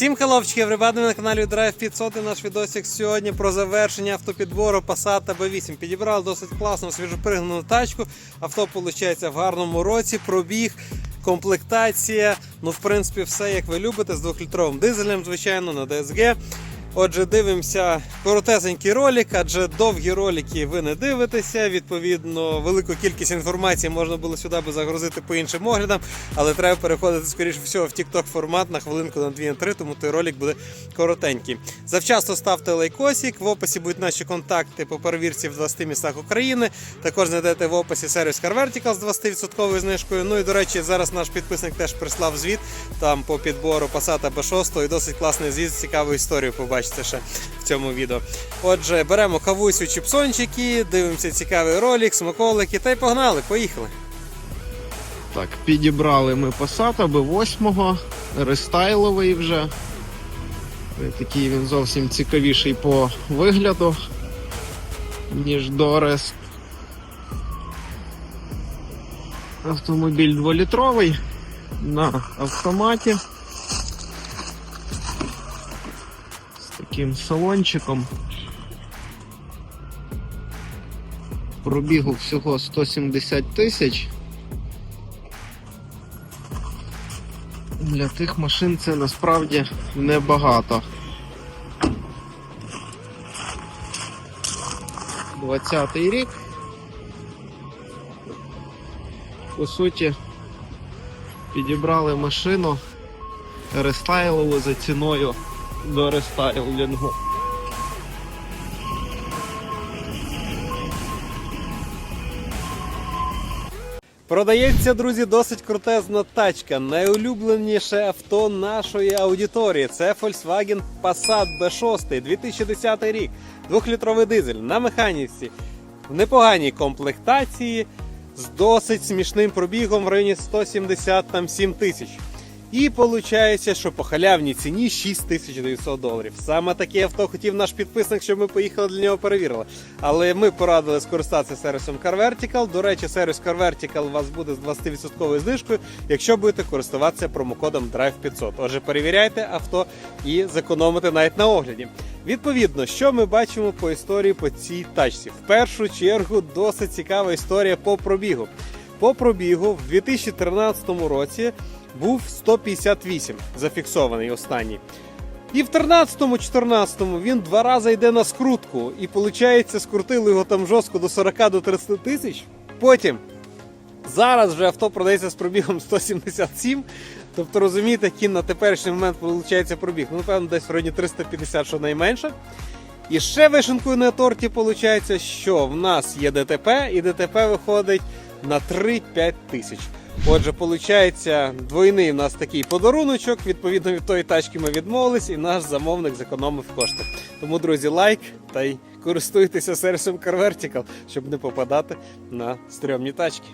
Всім хеловчики, everybody на каналі Drive 500 і наш відосик сьогодні про завершення автопідбору Passat B8. Підібрали досить класну свіжопригнану тачку. Авто виходить в гарному році, пробіг, комплектація. Ну, в принципі, все як ви любите з 2-літровим дизелем, звичайно, на DSG. Отже, дивимося коротесенький ролик, адже довгі ролики ви не дивитеся. Відповідно, велику кількість інформації можна було сюди би загрузити по іншим оглядам, але треба переходити, скоріше всього, в TikTok формат на хвилинку на 2 на 3, тому той ролик буде коротенький. Завчасно ставте лайкосик. В описі будуть наші контакти по перевірці в 20 містах України. Також знайдете в описі сервіс Car Vertical з 20% знижкою. Ну і до речі, зараз наш підписник теж прислав звіт там по підбору Passat B6 і досить класний звіт, цікаву історію побачите ще в цьому відео. Отже, беремо кавусю чіпсончики, дивимося цікавий ролик, смаколики та й погнали, поїхали. Так, підібрали ми Passat B8, рестайловий вже. Е, Такий він зовсім цікавіший по вигляду, ніж Дорес. Автомобіль 2-літровий на автоматі. Таким салончиком. Пробігу всього 170 тисяч. Для тих машин це насправді небагато. 20-й рік. По суті, підібрали машину рестайлову за ціною до рестайлінгу. Продається, друзі, досить крутезна тачка. Найулюбленіше авто нашої аудиторії. Це Volkswagen Passat B6, 2010 рік. Двохлітровий дизель на механіці, в непоганій комплектації, з досить смішним пробігом в районі 177 тисяч. І виходить, що по халявній ціні 6900 доларів. Саме таке авто хотів наш підписник, щоб ми поїхали для нього перевірили. Але ми порадили скористатися сервісом Car Vertical. До речі, сервіс Car Vertical у вас буде з 20% знижкою, якщо будете користуватися промокодом Drive 500. Отже, перевіряйте авто і зекономите навіть на огляді. Відповідно, що ми бачимо по історії по цій тачці? В першу чергу досить цікава історія по пробігу. По пробігу в 2013 році був 158 зафіксований останній. І в 13-14 він два рази йде на скрутку. І виходить, скрутили його там жорстко до 40 до 30 тисяч. Потім зараз вже авто продається з пробігом 177. Тобто розумієте, який на теперішній момент виходить пробіг. Ну, напевно, десь в районі 350, що найменше. І ще вишенкою на торті виходить, що в нас є ДТП, і ДТП виходить на 3-5 тисяч. Отже, виходить, двойний в нас такий подаруночок. Відповідно від тої тачки ми відмовились, і наш замовник зекономив кошти. Тому, друзі, лайк та й користуйтеся сервісом CarVertical, щоб не попадати на стрьомні тачки.